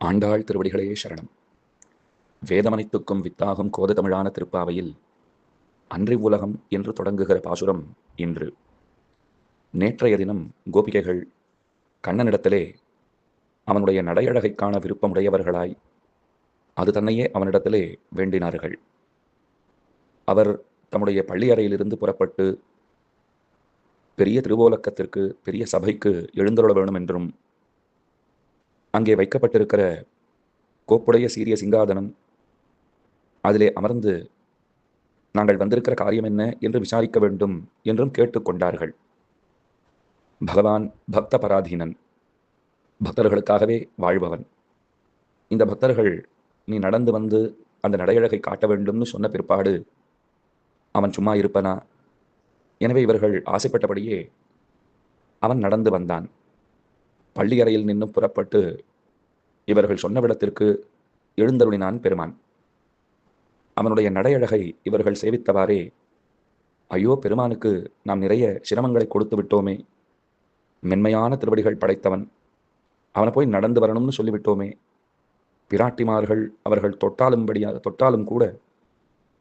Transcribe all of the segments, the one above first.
ஆண்டாள் திருவடிகளே சரணம். வேதமனைத்துக்கும் வித்தாகும் கோத தமிழான திருப்பாவையில் அன்றி உலகம் என்று தொடங்குகிற பாசுரம் இன்று. நேற்றைய தினம் கோபிகைகள் கண்ணனிடத்திலே அவனுடைய நடையழகை காண விருப்பமுடையவர்களாய் அது தன்னையே அவனிடத்திலே வேண்டினார்கள். அவர் தம்முடைய பள்ளியறையிலிருந்து புறப்பட்டு பெரிய திருவோலக்கத்திற்கு பெரிய சபைக்கு எழுந்தருள வேணும் என்றும் அங்கே வைக்கப்பட்டிருக்கிற கோப்புடைய சீரிய சிங்காதனம் அதிலே அமர்ந்து நாங்கள் வந்திருக்கிற காரியம் என்ன என்று விசாரிக்க வேண்டும் என்றும் கேட்டுக்கொண்டார்கள். பகவான் பக்த பராதீனன் பக்தர்களுக்காகவே வாழ்பவன். இந்த பக்தர்கள் நீ நடந்து வந்து அந்த நடையழகை காட்ட வேண்டும்னு சொன்ன பிற்பாடு அவன் சும்மா இருப்பனா? எனவே இவர்கள் ஆசைப்பட்டபடியே அவன் நடந்து வந்தான். பள்ளியறையில் நின்று புறப்பட்டு இவர்கள் சொன்ன விடத்திற்கு எழுந்தருளினான் பெருமான். அவனுடைய நடையழகை இவர்கள் சேவித்தவாறே ஐயோ பெருமானுக்கு நாம் நிறைய சிரமங்களை கொடுத்து விட்டோமே. மென்மையான திருவடிகள் படைத்தவன். அவனை போய் நடந்து வரணும்னு சொல்லிவிட்டோமே. பிராட்டிமார்கள் அவர்கள் தொட்டாலும்படியாக தொட்டாலும் கூட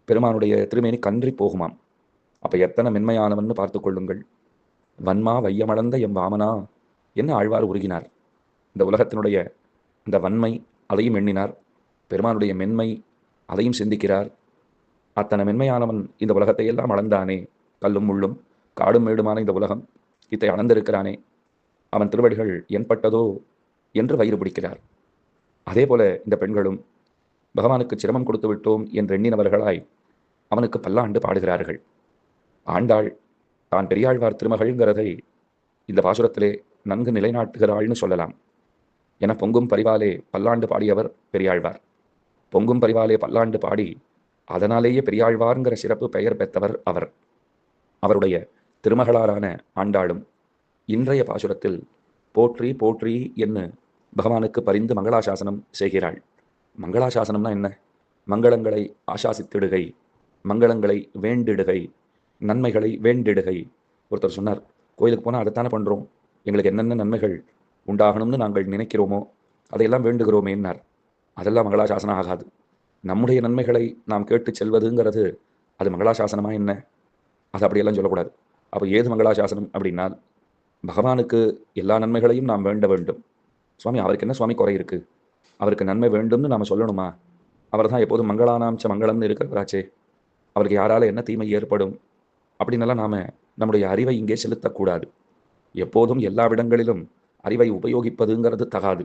பெருமானுடைய திருமேனி கன்றி போகுமாம். அப்போ எத்தனை மென்மையானவன்னு பார்த்து கொள்ளுங்கள். வன்மா வையமளந்த எம் வாமனா என்ன ஆழ்வார் உருகினார்? இந்த உலகத்தினுடைய இந்த வன்மை அதையும் எண்ணினார். பெருமானுடைய மென்மை அதையும் சிந்திக்கிறார். அத்தனை மென்மையானவன் இந்த உலகத்தை எல்லாம் அளந்தானே. கல்லும் முள்ளும் காடும் மேடுமான இந்த உலகம் இத்தை அளந்திருக்கிறானே. அவன் திருவடிகள் என்பட்டதோ என்று வயிறு பிடிக்கிறார். அதே போல இந்த பெண்களும் பகவானுக்கு சிரமம் கொடுத்து விட்டோம் என்று எண்ணினவர்களாய் அவனுக்கு பல்லாண்டு பாடுகிறார்கள். ஆண்டாள் தான் பெரியாழ்வார் திருமகள்ங்கிறதை இந்த பாசுரத்திலே நன்கு நிலைநாட்டுகிறாள்னு சொல்லலாம். என பொங்கும் பரிவாலே பல்லாண்டு பாடியவர் பெரியாழ்வார். பொங்கும் பரிவாலே பல்லாண்டு பாடி அதனாலேயே பெரியாழ்வார்ங்கிற சிறப்பு பெயர் பெற்றவர் அவர். அவருடைய திருமகளாரான ஆண்டாளும் இன்றைய பாசுரத்தில் போற்றி போற்றி என்று பகவானுக்கு பரிந்து மங்களாசாசனம் செய்கிறாள். மங்களாசாசனம்னா என்ன? மங்களங்களை ஆசாசித்திடுகை மங்களங்களை வேண்டிடுகை நன்மைகளை வேண்டிடுகை. ஒருத்தர் சொன்னார் கோயிலுக்கு போனால் அதைத்தானே பண்ணுறோம் எங்களுக்கு என்னென்ன நன்மைகள் உண்டாகணும்னு நாங்கள் நினைக்கிறோமோ அதையெல்லாம் வேண்டுகிறோமேன்னார் அதெல்லாம் மங்களாசாசனம் ஆகாது. நம்முடைய நன்மைகளை நாம் கேட்டு செல்வதுங்கிறது அது மங்களாசாசனமா என்ன? அது அப்படியெல்லாம் சொல்லக்கூடாது. அப்போ ஏது மங்களாசாசனம் அப்படின்னா பகவானுக்கு எல்லா நன்மைகளையும் நாம் வேண்ட வேண்டும். சுவாமி அவருக்கு என்ன சுவாமி குறை இருக்கு? அவருக்கு நன்மை வேண்டும்னு நாம் சொல்லணுமா? அவர் தான் எப்போதும் மங்களானாம்ச்ச மங்களம்னு இருக்கிறாச்சே அவருக்கு யாரால என்ன தீமை ஏற்படும்? அப்படின்னெல்லாம் நாம் நம்முடைய அறிவை இங்கே செலுத்தக்கூடாது. எப்போதும் எல்லா இடங்களிலும் அறிவை உபயோகிப்பதுங்கிறது தகாது.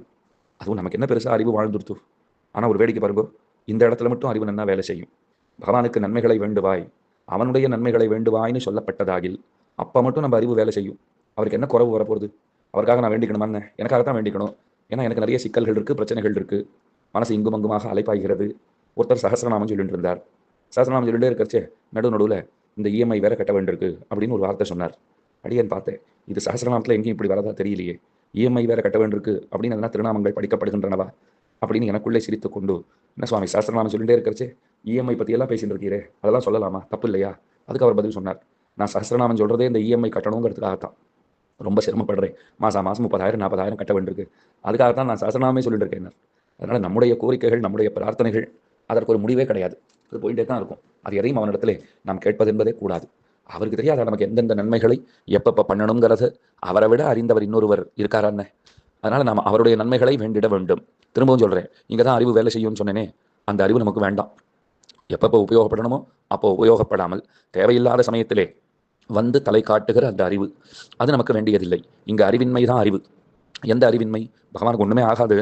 அதுவும் நமக்கு என்ன பெருசாக அறிவு வாழ்ந்துருத்து? ஆனால் ஒரு வேடிக்கை பாருங்கோ. இந்த இடத்துல மட்டும் அறிவு நன்னா வேலை செய்யும். பகவானுக்கு நன்மைகளை வேண்டுவாய். அவனுடைய நன்மைகளை வேண்டுவாய்னு சொல்லப்பட்டதாகில் அப்போ மட்டும் நம்ம அறிவு வேலை செய்யும். அவருக்கு என்ன குறவு வரப்போகுது? அவருக்காக நான் வேண்டிக்கணுமாங்க எனக்காக தான் வேண்டிக்கணும். ஏன்னா எனக்கு நிறைய சிக்கல்கள் இருக்குது பிரச்சனைகள் இருக்குது மனசு இங்கும் அங்குமாக அலைப்பாய்கிறது. ஒருத்தர் சகசிரநாமம் சொல்லிட்டு இருந்தார். சகசிரநாமம் சொல்லிட்டு இருக்கிறச்சே நடு நடுவில் இந்த இஎம்ஐ வேற கட்ட வேண்டியிருக்கு அப்படின்னு ஒரு வார்த்தை சொன்னார். அடியன் பார்த்தேன். இது சகசிரநாமத்தில் எங்கேயும் இப்படி வரதா தெரியலையே. இஎம்ஐ வேற கட்ட வேண்டியிருக்கு. அப்படின்னு அதெல்லாம் திருநாமங்கள் படிக்கப்படுகின்றனவா? அப்படின்னு எனக்குள்ளே சிரித்து கொண்டு என்ன சுவாமி சாஸ்திரநாமம் சொல்லிட்டே இருக்கிறச்சே இஎம்ஐ பற்றியெல்லாம் பேசிட்டு இருக்கிறே அதெல்லாம் சொல்லலாமா? தப்பு இல்லையா? அதுக்கு அவர் பதில் சொன்னார். நான் சகசிரநாமம் சொல்கிறதே இந்த இஎம்ஐ கட்டணுங்கிறதுக்காகத்தான். ரொம்ப சிரமப்படுறேன். மாதம் மாதம் முப்பதாயிரம் நாற்பதாயிரம் கட்ட வேண்டியிருக்கு. அதுக்காக தான் நான் சகசிரநாமே சொல்லிட்டு இருக்கேன் அதனால் நம்முடைய கோரிக்கைகள் நம்முடைய பிரார்த்தனைகள் அதற்கு ஒரு முடிவே கிடையாது. அது போயிட்டே தான் இருக்கும். அது எதையும் அவனிடத்துல நாம் கேட்பது என்பதே கூடாது. அவருக்கு தெரியாத நமக்கு எந்தெந்த நன்மைகளை எப்பப்போ பண்ணணுங்கிறது? அவரை விட அறிந்தவர் இன்னொருவர் இருக்காரான்னு. அதனால் நாம் அவருடைய நன்மைகளை வேண்டிட வேண்டும். திரும்பவும் சொல்கிறேன் இங்கே தான் அறிவு வேலை செய்யும்னு சொன்னேனே அந்த அறிவு நமக்கு வேண்டாம். எப்பப்போ உபயோகப்படணுமோ அப்போ உபயோகப்படாமல் தேவையில்லாத சமயத்திலே வந்து தலை காட்டுகிற அந்த அறிவு அது நமக்கு வேண்டியதில்லை. இங்கே அறிவின்மை தான் அறிவு. எந்த அறிவின்மை? பகவானுக்கு ஒன்றுமே ஆகாது.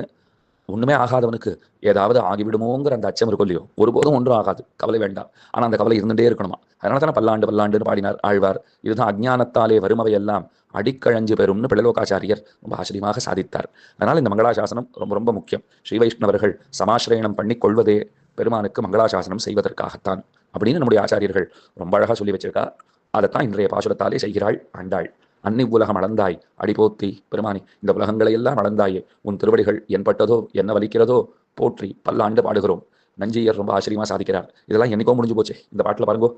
ஒன்றுமே ஆகாதவனுக்கு ஏதாவது ஆகிவிடுமோங்கிற அந்த அச்சம் இருக்கும் இல்லையோ? ஒருபோதும் ஒன்றும் ஆகாது. கவலை வேண்டாம். ஆனால் அந்த கவலை இருந்துட்டே இருக்கணுமா? அதனால தானே பல்லாண்டு பல்லாண்டுன்னு பாடினார் ஆழ்வார். இதுதான் அஜ்ஞானத்தாலே வருமவையெல்லாம் அடிக்கழஞ்சு பெறும்னு பிள்ளலோகாச்சாரியர் ரொம்ப ஆச்சரியமாக சாதித்தார். அதனால் இந்த மங்களாசாசனம் ரொம்ப ரொம்ப முக்கியம். ஸ்ரீ வைஷ்ணவர்கள் சமாசிரயணம் பண்ணி கொள்வதே பெருமானுக்கு மங்களாசாசனம் செய்வதற்காகத்தான் அப்படின்னு நம்முடைய ஆச்சாரியர்கள் ரொம்ப அழகாக சொல்லி வச்சிருக்கா. அதைத்தான் இன்றைய பாசுரத்தாலே செய்கிறாள் ஆண்டாள். அன்னி உலகம் அளந்தாய். அடிபோத்தி பெருமானி இந்த உலகங்களை எல்லாம் அளந்தாயே. உன் திருவடிகள் என்பட்டதோ என்ன வலிக்கிறதோ போற்றி பல்லாண்டு பாடுகிறோம். நஞ்சியர் ரொம்ப ஆச்சரியமா சாதிக்கிறார். இதெல்லாம் என்னைக்கோ முடிஞ்சு போச்சு. இந்த பாட்டில் பாருங்கோ.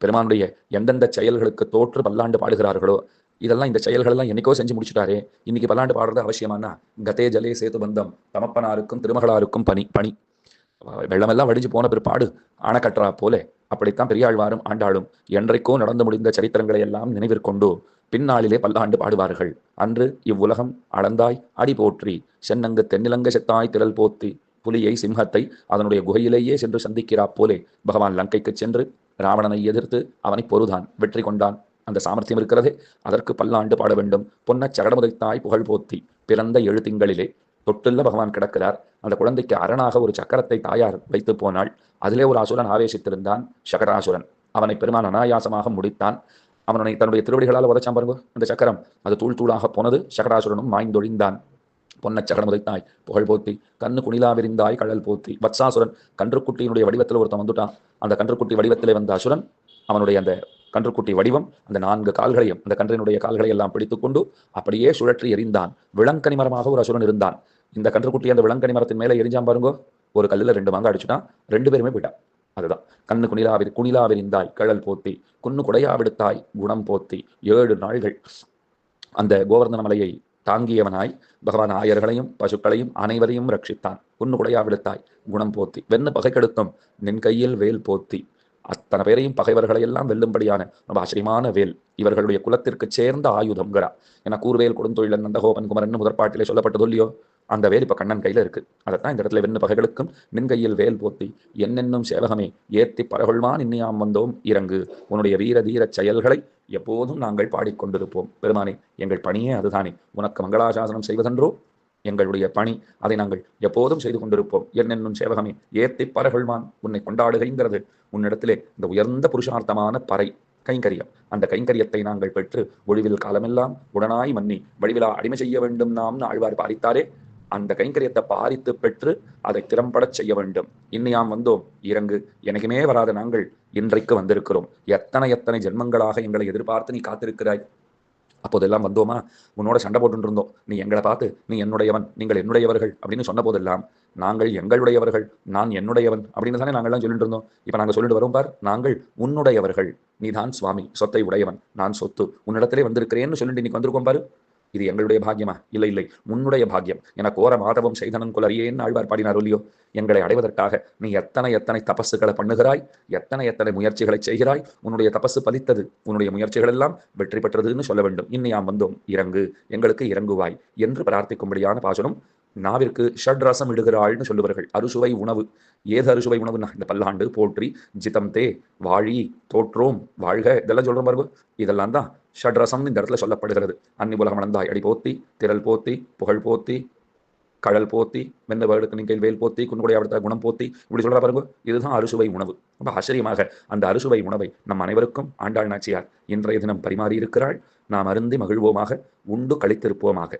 பெருமானுடைய எந்தெந்த செயல்களுக்கு தோற்று பல்லாண்டு பாடுகிறார்களோ இதெல்லாம் இந்த செயல்கள் எல்லாம் என்னைக்கோ செஞ்சு முடிச்சுட்டாரே. இன்னைக்கு பல்லாண்டு பாடுறது அவசியமானா கதே ஜலே சேது பந்தம் தமப்பனாருக்கும் திருமகளாருக்கும் பணி பணி. வெள்ளமெல்லாம் வடிஞ்சு போன பிற்பாடு அணக்கற்றா போல. அப்படித்தான் பெரியாழ்வாரும் ஆண்டாளும் என்றைக்கோ நடந்து முடிந்த சரித்திரங்களை எல்லாம் நினைவிற்கொண்டு பின்னாளிலே பல்லாண்டு பாடுவார்கள். அன்று இவ்வுலகம் அளந்தாய் அடி போற்றி சென்னங்கு தென்னிலங்க செத்தாய் திரள் போத்தி புலியை சிம்ஹத்தை அதனுடைய குகையிலேயே சென்று சந்திக்கிறா போலே பகவான் லங்கைக்கு சென்று ராவணனை எதிர்த்து அவனை பொறுதான் வெற்றி கொண்டான். அந்த சாமர்த்தியம் இருக்கிறதே. அதற்கு பல்லாண்டு பாட வேண்டும். பொன்ன சகடமுதைத்தாய் புகழ் போத்தி பிறந்த எழு திங்களிலே தொட்டுள்ள பகவான் கிடக்கிறார். அந்த குழந்தைக்கு அரணாக ஒரு சக்கரத்தை தாயார் வைத்து போனாள். அதிலே ஒரு அசுரன் ஆவேசித்திருந்தான் சகராசுரன். அவனை பெருமான் அனாயாசமாக முடித்தான். அவனை தன்னுடைய திருவடிகளால் உதச்சான் பாருங்க அந்த சக்கரம். அது தூள் தூளாக போனது. சகராசுரனும் மாய்ந்தொழிந்தான் பொன்னச் சகரம் உதைத்தாய். புகழ் போத்தி கண்ணு குணிலா விரிந்தாய் கழல் போத்தி. வத்சாசுரன் கன்றுக்குட்டியினுடைய வடிவத்தில் ஒருத்தன் வந்துட்டான். அந்த கன்றுக்குட்டி வடிவத்திலே வந்த அசுரன் அவனுடைய அந்த கன்றுக்குட்டி வடிவம் அந்த நான்கு கால்களையும் அந்த கன்றினுடைய கால்களை எல்லாம் பிடித்துக்கொண்டு அப்படியே சுழற்றி எரிந்தான் விளங்கனி மரமாக ஒரு அசுரன் இருந்தான். இந்த கன்றுக்குட்டி அந்த விளங்கனி மரத்தின் மேலே எரிஞ்சான் பாருங்கோ. ஒரு கல்லில் ரெண்டு மாங்க அடிச்சுட்டான். ரெண்டு பேருமே போயிட்டான். அதுதான். கண்ணு குணிலாவிரி குணிலாவிரிந்தாய் கழல் போத்தி குன்னு குடையா விடுத்தாய் குணம் போத்தி ஏழு நாள்கள். அந்த கோவர்தன மலையை தாங்கியவனாய் பகவான் ஆயர்களையும் பசுக்களையும் அனைவரையும் ரட்சித்தான். குன்னு குடையா விடுத்தாய் குணம் போத்தி. வெண்ணு பகைக்கெடுத்தும் நின் கையில் வேல் போத்தி. அத்தனை பேரையும் பகைவர்களை எல்லாம் வெல்லும்படியான ரொம்ப ஆச்சரியமான வேல். இவர்களுடைய குலத்திற்கு சேர்ந்த ஆயுதம்ங்கிறா ஏன்னா கூர்வேல் கொடுந்தொழிலன் நந்தகோபன் குமரன் முதற்பாட்டிலே சொல்லப்பட்டது இல்லையோ? அந்த வேல் இப்ப கண்ணன் கையில இருக்கு. அதைத்தான் இந்த இடத்துல வெண்ணு பகைகளுக்கும் நின்கையில் வேல் போத்தி என்னென்னும் சேவகமே ஏத்தி பரகொள்வான் இன்னியாம் வந்தோம் இறங்கு. உன்னுடைய வீர தீர செயல்களை எப்போதும் நாங்கள் பாடிக்கொண்டிருப்போம். பெருமானே எங்கள் பணியே அதுதானே. உனக்கு மங்களாசாசனம் செய்வதென்றோ எங்களுடைய பணி அதை நாங்கள் எப்போதும் செய்து கொண்டிருப்போம். என்னென்னும் சேவகமே ஏத்தி பரகொள்வான். உன்னை கொண்டாடுகைங்கிறது உன்னிடத்திலே இந்த உயர்ந்த புருஷார்த்தமான பறை கைங்கரியம். அந்த கைங்கரியத்தை நாங்கள் பெற்று ஒழிவில் காலமெல்லாம் உடனாய் மன்னி வடிவிலா அடிமை செய்ய வேண்டும் நாம் ஆழ்வார் பாரித்தாரே. அந்த கைங்கரியத்தை பாரித்து பெற்று அதை திறம்படச் செய்ய வேண்டும். இன்னையாம் வந்தோம். இறங்கு. எனக்குமே வராத நாங்கள் இன்றைக்கு வந்திருக்கிறோம். எத்தனை எத்தனை ஜென்மங்களாக எங்களை எதிர்பார்த்து நீ காத்திருக்கிறாய்? அப்போதெல்லாம் வந்தோமா? உன்னோட சண்டை போட்டு இருந்தோம் நீ எங்களை பார்த்து நீ என்னுடையவன் நீங்கள் என்னுடையவர்கள் அப்படின்னு சொன்ன போதெல்லாம் நாங்கள் எங்களுடையவர்கள் நான் என்னுடையவன் அப்படின்னு தானே நாங்கள்லாம் சொல்லிட்டு இருந்தோம் இப்போ நாங்கள் சொல்லிட்டு வரோம் பார் நாங்கள் உன்னுடையவர்கள். நீதான் சுவாமி சொத்தை உடையவன். நான் சொத்து. உன்னிடத்திலே வந்திருக்கிறேன்னு சொல்லிட்டு இன்னைக்கு வந்திருக்கோம் பாரு. இது எங்களுடைய பாக்கியமா? இல்லை இல்லை. உன்னுடைய பாக்கியம். என கோர மாதவம் செய்தனன் குலறியேன்னு ஆழ்வார் பாடினார் இல்லையோ? எங்களை அடைவதற்காக நீ எத்தனை எத்தனை தபஸுகளை பண்ணுகிறாய்? எத்தனை எத்தனை முயற்சிகளை செய்கிறாய்? உன்னுடைய தபசு பலித்தது. உன்னுடைய முயற்சிகள் எல்லாம் வெற்றி பெற்றதுன்னு சொல்ல வேண்டும். இன்னியாம் வந்தோம். இறங்கு. எங்களுக்கு இறங்குவாய் என்று பிரார்த்திக்கும்படியான பாசனம் நாவிற்கு ஷட் ரசம் இடுகிறாள்னு சொல்லுவார்கள். அறுசுவை உணவு. ஏது அறுசுவை உணவுனா இந்த பல்லாண்டு போற்றி ஜிதம் தே வாழி தோற்றோம் வாழ்க. இதெல்லாம் சொல்ற பாருங்க. இதெல்லாம் தான் ஷட் இந்த இடத்துல சொல்லப்படுகிறது. அன்னி உலகம் அளந்தாய் அடி போத்தி திரள் போத்தி புகழ் போத்தி கடல் போத்தி வெண்ண வருடத்து நீங்கள் வேல் போத்தி குன்னுடைய அடுத்த குணம் போத்தி இப்படி சொல்கிற பாருங்க இதுதான் அறுசுவை உணவு. ரொம்ப ஆச்சரியமாக அந்த அறுசுவை உணவை நம் அனைவருக்கும் ஆண்டாள் நாச்சியார் இன்றைய தினம் பரிமாறி இருக்கிறாள் நாம் அருந்தி மகிழ்வோமாக உண்டு கழித்திருப்போமாக